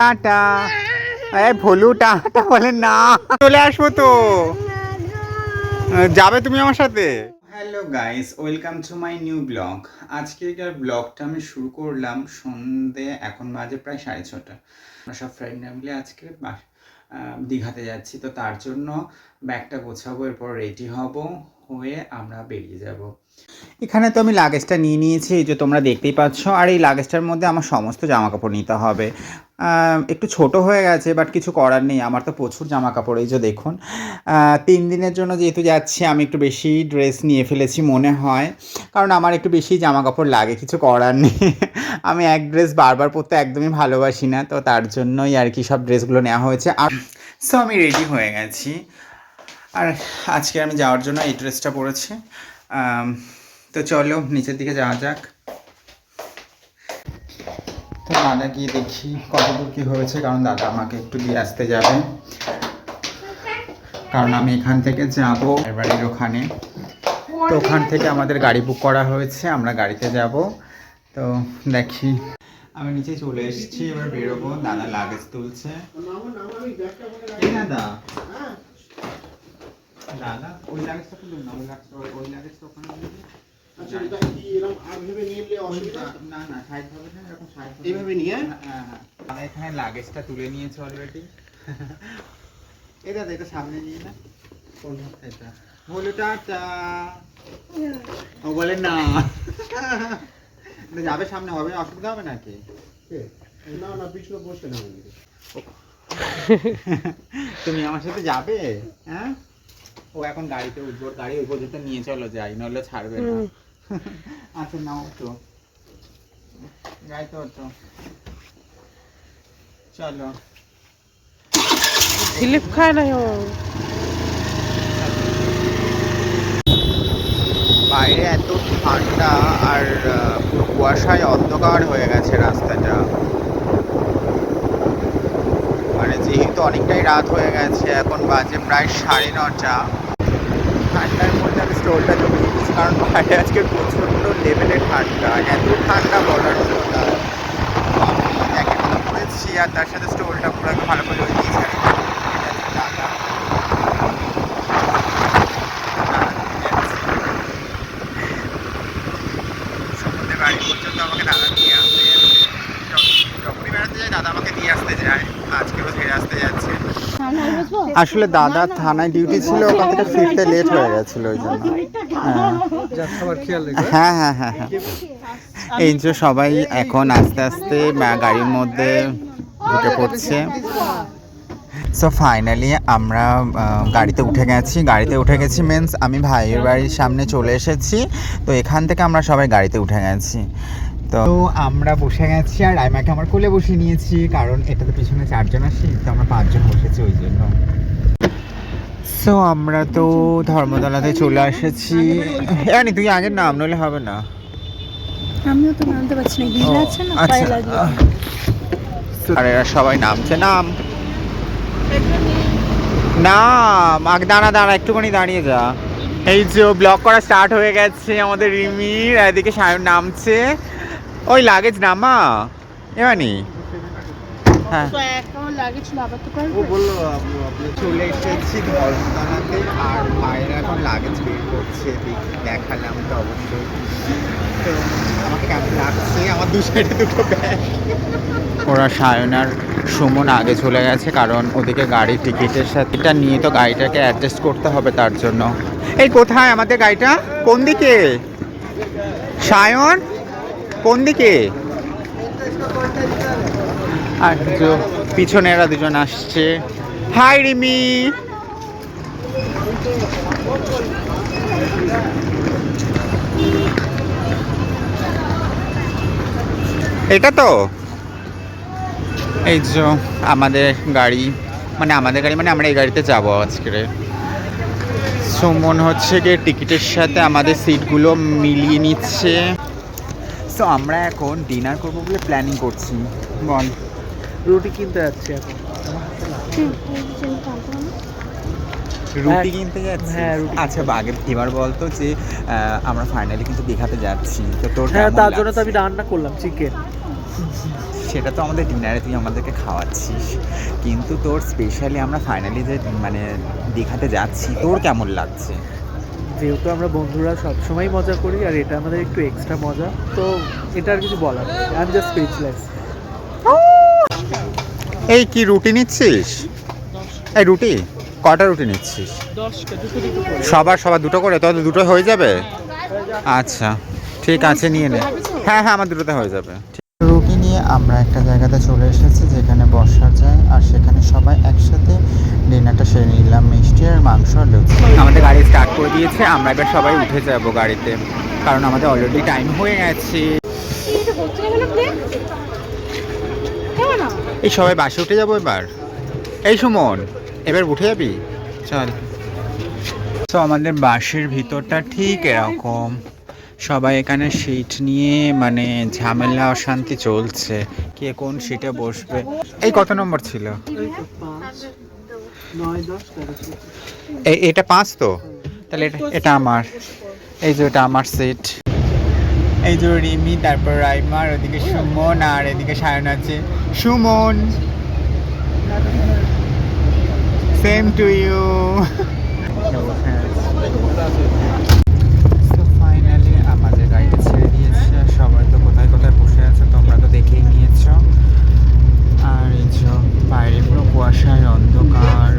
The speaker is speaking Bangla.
টাটা। এই ভলু টাটা বলে না। চলে আসব তো। যাবে তুমি আমার সাথে? Hello guys welcome to my new blog আজকের ব্লগটা আমি শুরু করলাম সন্ধে এখন বাজে প্রায় সাড়ে ছটা। আমরা সব ফ্রেন্ডরা মিলে আজকে দীঘাতে যাচ্ছি। তো তার জন্য ব্যাগটা গোছাবো এরপর রেডি হব হয়ে আমরা বেরিয়ে যাব। এখানে তো আমি লাগেজটা নিয়ে নিয়েছি যে তোমরা দেখতেই পাচ্ছ। আর এই লাগেজটার মধ্যে আমার সমস্ত জামা কাপড় নিতে হবে। একটু ছোট হয়ে গেছে বাট কিছু করার নেই। আমার তো প্রচুর জামা কাপড় এই যে দেখুন। তিন দিনের জন্য যেহেতু যাচ্ছি, আমি একটু বেশি ড্রেস নিয়ে ফেলেছি মনে হয়। কারণ আমার একটু বেশি জামা কাপড় লাগে, কিছু করার নেই। আমি এক ড্রেস বারবার পরতে একদমই ভালোবাসি না, তো তার জন্যই আর কি সব ড্রেসগুলো নেওয়া হয়েছে। আর সো আমি রেডি হয়ে গেছি। আর আজকে আমি যাওয়ার জন্য এই ড্রেসটা পরেছি। তো চলো, নিচের দিকে যাওয়া যাক। তো দাদা গিয়ে দেখি কতদূর কী হয়েছে, কারণ দাদা আমাকে একটু দিয়ে আসতে যাবে। কারণ আমি এখান থেকে যাব বাড়ির ওখানে। তো ওখান থেকে আমাদের গাড়ি বুক করা হয়েছে, আমরা গাড়িতে যাব। তো দেখি। আমি নিচে চলে এসেছি, এবার বেরোবো, দাদা লাগেজ তুলছে। দাদা। দাদা, ওই লাগেজটা ওই লাগেজটা ওখানে। আচ্ছা এটা কি এরকম আরভাবে নিয়ে নিলে অসুবিধা? না না সাইড হবে না এরকম সাইড এইভাবে নিয়ে? হ্যাঁ হ্যাঁ দাদা এখানে লাগেজটা তুলে নিয়েছে অলরেডি এই এটা সামনে নিয়ে না। এটা। বলো টাটা ও বলে না। না, যাবে সামনে হবে অসুবিধা হবে নাকি? কে? না না পিছনে বসে না। তুমি আমার সাথে যাবে? হ্যাঁ? ও এখন গাড়িতে উঠবো গাড়ি ওই পর্যন্ত নিয়ে চলো যাই নাহলে ছাড়বে না। আচ্ছা নাও তো। চলো। স্লিপ খায় না ও। বাইরে এত ঠান্ডা আর পুরো কুয়াশায় অন্ধকার হয়ে গেছে রাস্তাটা। মানে যেহেতু অনেকটাই রাত হয়ে গেছে এখন বাজে প্রায় সাড়ে নটা। ঠান্ডার মধ্যে আমি স্টোলটা জমিয়ে দিচ্ছি কারণ বাইরে আজকে প্রচণ্ড লেভেলের ঠান্ডা। এত ঠান্ডা বলার মতো আমি আর তার সাথে স্টোলটা পুরো ভালো করে ওই দিয়েছি আর এখানে এটা হচ্ছে দাদা। সমুদ্রে বাড়ি পর্যন্ত আমাকে দাদা নিয়ে আসতে যাচ্ছে যখন- যখনই বেড়াতে যায় দাদা আমাকে দিয়ে আসতে যায়। আসতে যাচ্ছে। আসলে দাদা থানায় ডিউটি ছিল, ওখান থেকে ফিরতে লেট হয়ে গেছিল ওই জন্য। হ্যাঁ। হ্যাঁ হ্যাঁ হ্যাঁ এই যে সবাই এখন আস্তে আস্তে গাড়ির মধ্যে ঢুকে পড়ছে। সো ফাইনালি আমরা গাড়িতে উঠে গেছি। গাড়িতে উঠে গেছি মিন্স আমি ভাইয়ের বাড়ির সামনে চলে এসেছি। তো এখান থেকে আমরা সবাই গাড়িতে উঠে গেছি। তো আমরা বসে গেছি আর রাইমাকে আমার কোলে বসিয়ে নিয়েছি কারণ এটাতে পিছনে চারজন আসি তো আমরা পাঁচজন বসেছি ওই জন্য। সো আমরা তো ধর্মতলাতে চলে এসেছি। জানি তুই আগের নাম নলে হবে না। আমিও তো নামতে পারছি না হিল আছে না পায়ে লাগবে আর এরা সবাই নামছে নাম। নাম আগে দাঁড়া দাঁড়া একটুখানি দাঁড়িয়ে যা। এই যে ব্লক করা স্টার্ট হয়ে গেছে আমাদের রিমির এদিকে সায়ন নামছে। ওই লাগেজ নামা এমানি হ্যাঁ। ও বলল আপনি আপনি চলে এসেছি ধর্মতলাতে আর এখন লাগেজ বের করছে দেখালাম তো অবশ্যই। তো আমাকে কেমন লাগছে? আমার দু সাইডে দুটো ব্যাগ ওরা সায়নার সুমন আগে চলে গেছে কারণ ওদিকে গাড়ির টিকিটের সাথে এটা নিয়ে তো গাড়িটাকে অ্যাডজাস্ট করতে হবে তার জন্য। এই কোথায় আমাদের গাড়িটা? কোন দিকে? সায়ন? কোন দিকে? আর পিছনে এরা দুজন আসছে। হাই, রিমি। এটা তো? এই যে, আমাদের গাড়ি। মানে আমাদের গাড়ি মানে আমরা এই গাড়িতে যাব আজকে। সুমন হচ্ছে গিয়ে টিকিটের সাথে আমাদের সিটগুলো মিলিয়ে নিচ্ছে। সো আমরা এখন ডিনার করব বলে প্ল্যানিং করছি। বল। রুটি কিনতে যাচ্ছি এখন। রুটি কিনতে যাচ্ছি হ্যাঁ, আচ্ছা আগে এবার বলতো যে আমরা ফাইনালি কিন্তু দীঘাতে যাচ্ছি। তো তোর হ্যাঁ তার জন্য তো আমি রান্না করলাম চিকেন সেটা তো আমাদের ডিনারে তুই আমাদেরকে খাওয়াচ্ছিস। কিন্তু তোর স্পেশালি আমরা ফাইনালি যে মানে দীঘাতে যাচ্ছি তোর কেমন লাগছে? যেহেতু আমরা বন্ধুরা সবসময় মজা করি আর এটা আমাদের একটু এক্সট্রা মজা তো এটা আর কিছু বলার আই এম জাস্ট স্পিচলেস এই কি রুটি নিচ্ছিস? এই রুটি কটা রুটি নিচ্ছিস? সবার সবার দুটো করে? তো দুটো হয়ে যাবে? আচ্ছা ঠিক আছে নিয়ে নে। হ্যাঁ হ্যাঁ আমার দুটোতে হয়ে যাবে। রুটি আমরা একটা জায়গাতে চলে এসেছি যেখানে বসা যায় আর সেখানে সবাই একসাথে ডিনারটা সেরে নিলাম মিষ্টি আর মাংস আর লুচি। আমাদের গাড়ি স্টার্ট করে দিয়েছে আমরা এবার সবাই উঠে যাব গাড়িতে কারণ আমাদের অলরেডি টাইম হয়ে গেছে। এই সবাই বাসে উঠে যাব এবার। এই সুমন এবার উঠে যাবি? চল। তো আমাদের বাসের ভিতরটা ঠিক এরকম। সবাই এখানে সিট নিয়ে মানে ঝামেলা, অশান্তি চলছে। কে কোন সিটে বসবে? এই কত নম্বর ছিল? এটা পাঁচ তো? তাহলে এটা এটা আমার। এই যে এটা আমার সিট এই যে রিমি, তারপর রাইমার ওদিকে সুমন, আর এদিকে সায়ন আছে। Suman! Same to you car.